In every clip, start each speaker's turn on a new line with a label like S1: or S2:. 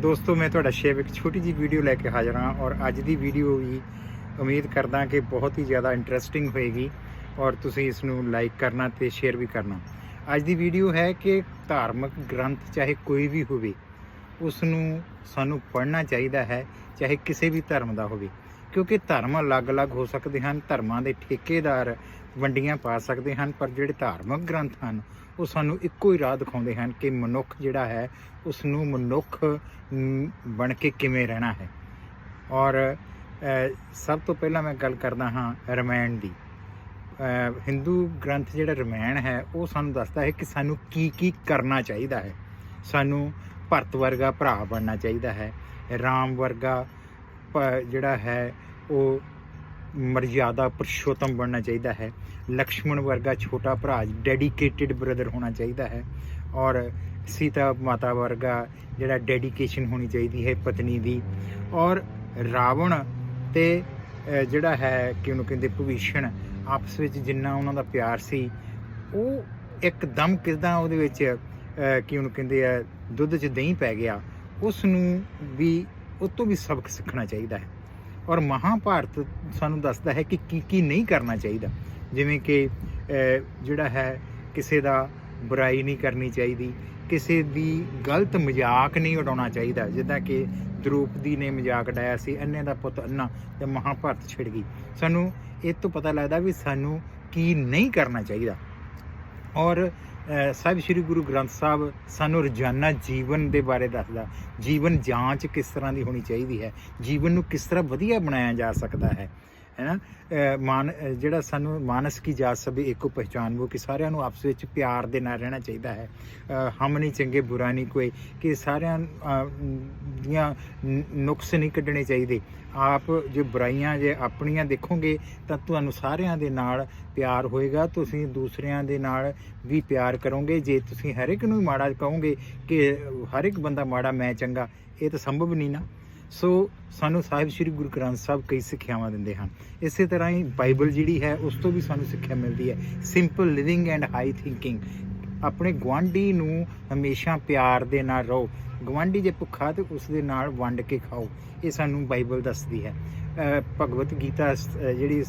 S1: ਦੋਸਤੋ, ਮੈਂ ਤੁਹਾਡਾ ਸ਼ੇਵ ਇੱਕ ਛੋਟੀ ਜੀ ਵੀਡੀਓ ਲੈ ਕੇ ਹਾਜ਼ਰ ਹਾਂ ਔਰ ਅੱਜ ਦੀ ਵੀਡੀਓ ਵੀ ਉਮੀਦ ਕਰਦਾ ਕਿ ਬਹੁਤ ਹੀ ਜ਼ਿਆਦਾ ਇੰਟਰਸਟਿੰਗ ਹੋਏਗੀ ਔਰ ਤੁਸੀਂ ਇਸ ਨੂੰ ਲਾਈਕ ਕਰਨਾ ਤੇ ਸ਼ੇਅਰ ਵੀ ਕਰਨਾ। ਅੱਜ ਦੀ ਵੀਡੀਓ ਹੈ ਕਿ ਧਾਰਮਿਕ ਗ੍ਰੰਥ ਚਾਹੇ ਕੋਈ ਵੀ ਹੋਵੇ ਉਸ ਨੂੰ ਸਾਨੂੰ ਪੜ੍ਹਨਾ ਚਾਹੀਦਾ ਹੈ, ਚਾਹੇ ਕਿਸੇ ਵੀ ਧਰਮ ਦਾ ਹੋਵੇ। ਕਿਉਂਕਿ ਧਰਮ ਅਲੱਗ-ਅਲੱਗ ਹੋ ਸਕਦੇ ਹਨ, ਧਰਮਾਂ ਦੇ ਠੇਕੇਦਾਰ ਵੰਡੀਆਂ ਪਾ ਸਕਦੇ ਹਨ, ਪਰ ਜਿਹੜੇ ਧਾਰਮਿਕ ਗ੍ਰੰਥ ਹਨ, ਉਹ ਸਾਨੂੰ ਇੱਕੋ ਹੀ ਰਾਹ ਦਿਖਾਉਂਦੇ ਹਨ ਕਿ ਮਨੁੱਖ ਜਿਹੜਾ ਹੈ ਉਸ ਨੂੰ ਮਨੁੱਖ ਬਣ ਕੇ ਕਿਵੇਂ ਰਹਿਣਾ ਹੈ। ਔਰ ਸਭ ਤੋਂ ਪਹਿਲਾਂ ਮੈਂ ਗੱਲ ਕਰਦਾ ਹਾਂ ਰਮਾਇਣ ਦੀ। ਹਿੰਦੂ ਗ੍ਰੰਥ ਜਿਹੜਾ ਰਮਾਇਣ ਹੈ, ਉਹ ਸਾਨੂੰ ਦੱਸਦਾ ਹੈ ਕਿ ਸਾਨੂੰ ਕੀ ਕੀ ਕਰਨਾ ਚਾਹੀਦਾ ਹੈ। ਸਾਨੂੰ ਭਰਤ ਵਰਗਾ ਭਰਾ ਬਣਨਾ ਚਾਹੀਦਾ ਹੈ, ਰਾਮ ਵਰਗਾ ਪ- ਜਿਹੜਾ ਹੈ, ਉਹ ਮਰਜ਼ਾਦਾ ਪੁਰਸ਼ੋਤਮ ਬਣਨਾ ਚਾਹੀਦਾ ਹੈ। ਲਕਸ਼ਮਣ ਵਰਗਾ ਛੋਟਾ ਭਰਾ ਡੈਡੀਕੇਟਿਡ ਬ੍ਰਦਰ ਹੋਣਾ ਚਾਹੀਦਾ ਹੈ। ਔਰ ਸੀਤਾ ਮਾਤਾ ਵਰਗਾ ਜਿਹੜਾ ਡੈਡੀਕੇਸ਼ਨ ਹੋਣੀ ਚਾਹੀਦੀ ਹੈ ਪਤਨੀ ਦੀ। ਔਰ ਰਾਵਣ ਤੇ ਜਿਹੜਾ ਹੈ ਕਿ ਉਹਨੂੰ ਕਹਿੰਦੇ ਭਵਿਸ਼ਣ, ਆਪਸ ਵਿੱਚ ਜਿੰਨਾ ਉਹਨਾਂ ਦਾ ਪਿਆਰ ਸੀ, ਉਹ ਇੱਕਦਮ ਕਿਦਾਂ ਉਹਦੇ ਵਿੱਚ ਕਿ ਉਹਨੂੰ ਕਹਿੰਦੇ ਆ ਦੁੱਧ 'ਚ ਦਹੀਂ ਪੈ ਗਿਆ ਉਸ ਨੂੰ ਵੀ ਉਹ ਤੋਂ ਵੀ ਸਬਕ ਸਿੱਖਣਾ ਚਾਹੀਦਾ ਹੈ। ਔਰ ਮਹਾਭਾਰਤ ਸਾਨੂੰ ਦੱਸਦਾ ਹੈ ਕਿ ਕੀ ਕੀ ਨਹੀਂ ਕਰਨਾ ਚਾਹੀਦਾ। ਜਿਵੇਂ ਕਿ ਜਿਹੜਾ ਹੈ, ਕਿਸੇ ਦਾ ਬੁਰਾਈ ਨਹੀਂ ਕਰਨੀ ਚਾਹੀਦੀ, ਕਿਸੇ ਦੀ ਗਲਤ ਮਜ਼ਾਕ ਨਹੀਂ ਉਡਾਉਣਾ ਚਾਹੀਦਾ। ਜਿੱਦਾਂ ਕਿ ਦ੍ਰੋਪਦੀ ਨੇ ਮਜ਼ਾਕ ਉਡਾਇਆ ਸੀ ਅੰਨੇ ਦਾ ਪੁੱਤ ਅੰਨਾ ਤੇ ਮਹਾਭਾਰਤ ਛਿੜ ਗਈ। ਸਾਨੂੰ ਇਹ ਤੋਂ ਪਤਾ ਲੱਗਦਾ ਵੀ ਸਾਨੂੰ ਕੀ ਨਹੀਂ ਕਰਨਾ ਚਾਹੀਦਾ। ਔਰ ਸਾਹਿਬ ਸ੍ਰੀ ਗੁਰੂ ਗ੍ਰੰਥ ਸਾਹਿਬ ਸਾਨੂੰ ਰੋਜ਼ਾਨਾ ਜੀਵਨ ਦੇ ਬਾਰੇ ਦੱਸਦਾ। ਜੀਵਨ ਜਾਂਚ ਕਿਸ ਤਰ੍ਹਾਂ ਦੀ ਹੋਣੀ ਚਾਹੀਦੀ ਹੈ? ਜੀਵਨ ਨੂੰ ਕਿਸ ਤਰ੍ਹਾਂ ਵਧੀਆ ਬਣਾਇਆ ਜਾ ਸਕਦਾ ਹੈ? ਹੈਨਾ ਅ, ਮਾਨ ਜਿਹੜਾ ਸਾਨੂੰ ਮਾਨਸ ਕੀ ਜਾਤ ਸਭੇ ਇੱਕੋ ਪਹਿਚਾਨਵੋ ਕਿ ਸਾਰਿਆਂ ਨੂੰ ਆਪਸ ਵਿੱਚ ਪਿਆਰ ਦੇ ਨਾਲ ਰਹਿਣਾ ਚਾਹੀਦਾ ਹੈ। ਹਮ ਨਹੀਂ ਚੰਗੇ ਬੁਰਾ ਨਹੀਂ ਕੋਈ ਕਿ ਸਾਰਿਆਂ ਦੀਆਂ ਨੁਕਸ ਨਹੀਂ ਕੱਢਣੇ ਚਾਹੀਦੇ। ਆਪ ਜੇ ਬੁਰਾਈਆਂ ਜੇ ਆਪਣੀਆਂ ਦੇਖੋਗੇ ਤਾਂ ਤੁਹਾਨੂੰ ਸਾਰਿਆਂ ਦੇ ਨਾਲ ਪਿਆਰ ਹੋਏਗਾ ਤੁਸੀਂ ਦੂਸਰਿਆਂ ਦੇ ਨਾਲ ਵੀ ਪਿਆਰ ਕਰੋਗੇ। ਜੇ ਤੁਸੀਂ ਹਰ ਇੱਕ ਨੂੰ ਮਾੜਾ ਕਹੋਗੇ ਕਿ ਹਰ ਇੱਕ ਬੰਦਾ ਮਾੜਾ ਮੈਂ ਚੰਗਾ ਇਹ ਤਾਂ ਸੰਭਵ ਨਹੀਂ ਨਾ। ਸੋ ਸਾਨੂੰ ਸਾਹਿਬ ਸ੍ਰੀ ਗੁਰੂ ਗ੍ਰੰਥ ਸਾਹਿਬ ਕਈ ਸਿੱਖਿਆਵਾਂ ਦਿੰਦੇ ਹਨ। ਇਸੇ ਤਰ੍ਹਾਂ ਹੀ ਬਾਈਬਲ ਜਿਹੜੀ ਹੈ, ਉਸ ਤੋਂ ਵੀ ਸਾਨੂੰ ਸਿੱਖਿਆ ਮਿਲਦੀ ਹੈ। Simple living and high thinking ਆਪਣੇ ਗੁਆਂਢੀ ਨੂੰ ਹਮੇਸ਼ਾ ਪਿਆਰ ਦੇ ਨਾਲ ਰਹੋ। ਗੁਆਂਢੀ ਜੇ ਭੁੱਖਾ ਤੇ ਉਸ ਦੇ ਨਾਲ ਵੰਡ ਕੇ ਖਾਓ। ਇਹ ਸਾਨੂੰ ਬਾਈਬਲ ਦੱਸਦੀ ਹੈ। ਭਗਵਤ ਗੀਤਾ ਜਿਹੜੀ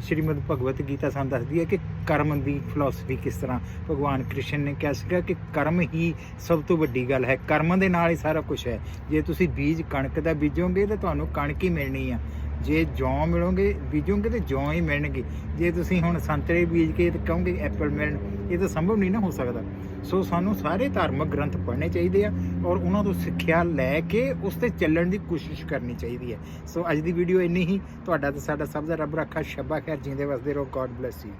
S1: ਸ਼੍ਰੀਮਦ ਭਗਵਤ ਗੀਤਾ ਸਾਨੂੰ ਦੱਸਦੀ ਹੈ ਕਿ ਕਰਮ ਦੀ ਫਿਲਾਸਫੀ ਕਿਸ ਤਰ੍ਹਾਂ? ਭਗਵਾਨ ਕ੍ਰਿਸ਼ਨ ਨੇ ਕਿਹਾ ਸੀਗਾ ਕਿ ਕਰਮ ਹੀ ਸਭ ਤੋਂ ਵੱਡੀ ਗੱਲ ਹੈ। ਕਰਮ ਦੇ ਨਾਲ ਹੀ ਸਾਰਾ ਕੁਝ ਹੈ। ਜੇ ਤੁਸੀਂ ਬੀਜ ਕਣਕ ਦਾ ਬੀਜੋਗੇ ਤਾਂ ਤੁਹਾਨੂੰ ਕਣਕ ਹੀ ਮਿਲਣੀ ਆ। ਜੇ ਜੌਂ ਮਿਲੋਗੇ, ਬੀਜੋਗੇ ਤੇ ਜੌਂ ਹੀ ਮਿਲਣਗੇ। ਜੇ ਤੁਸੀਂ ਹੁਣ ਸੰਤਰੇ ਬੀਜ ਕੇ ਤੇ ਕਹੋਗੇ ਐਪਲ ਮਿਲਣ, ਇਹ ਤਾਂ ਸੰਭਵ ਨਹੀਂ ਨਾ ਹੋ ਸਕਦਾ। ਸੋ ਸਾਨੂੰ ਸਾਰੇ ਧਾਰਮਿਕ ਗ੍ਰੰਥ ਪੜ੍ਹਨੇ ਚਾਹੀਦੇ ਆ ਔਰ ਉਹਨਾਂ ਤੋਂ ਸਿੱਖਿਆ ਲੈ ਕੇ ਉਸ ਤੇ ਚੱਲਣ ਦੀ ਕੋਸ਼ਿਸ਼ ਕਰਨੀ ਚਾਹੀਦੀ ਹੈ। ਸੋ ਅੱਜ ਦੀ ਵੀਡੀਓ ਇੰਨੀ ਹੀ। ਤੁਹਾਡਾ ਤੇ ਸਾਡਾ ਸਭ ਦਾ ਰੱਬ ਰੱਖਾ। ਸ਼ੱਬਾ ਖੈਰ। ਜਿੰਦੇ ਵਸਦੇ ਰਹੋ। God bless you